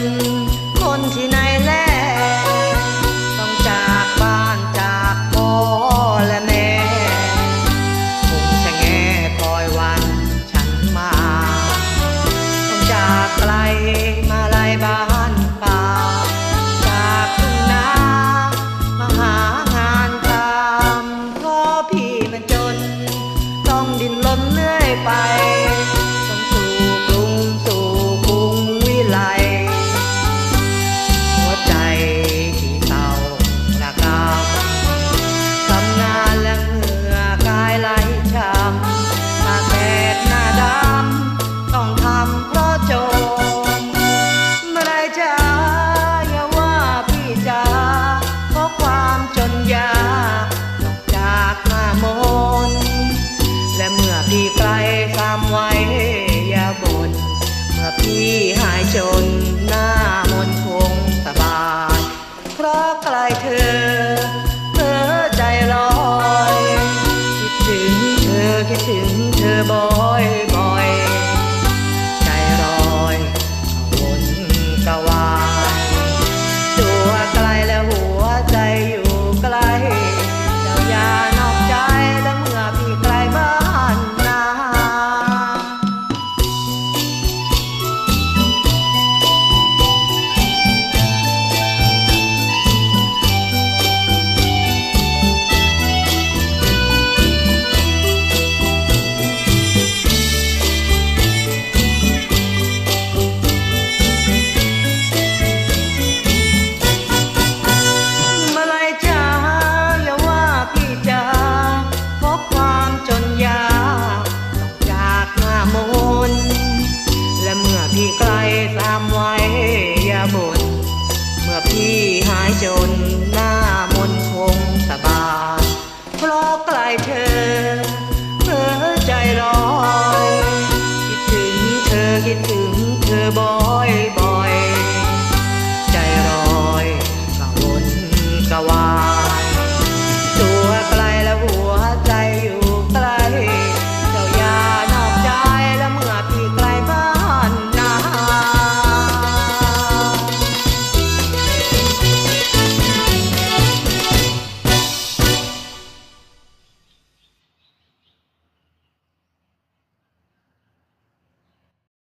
น คนที่ไหนแลต้องจากบ้านจากพ่อและแม่คงจะแง่คอยวันฉันมา ต้องจากไกล ง อย่าบ่นเมื่อพี่หายจนหน้ามนคงสบายเพราะไกลเธอ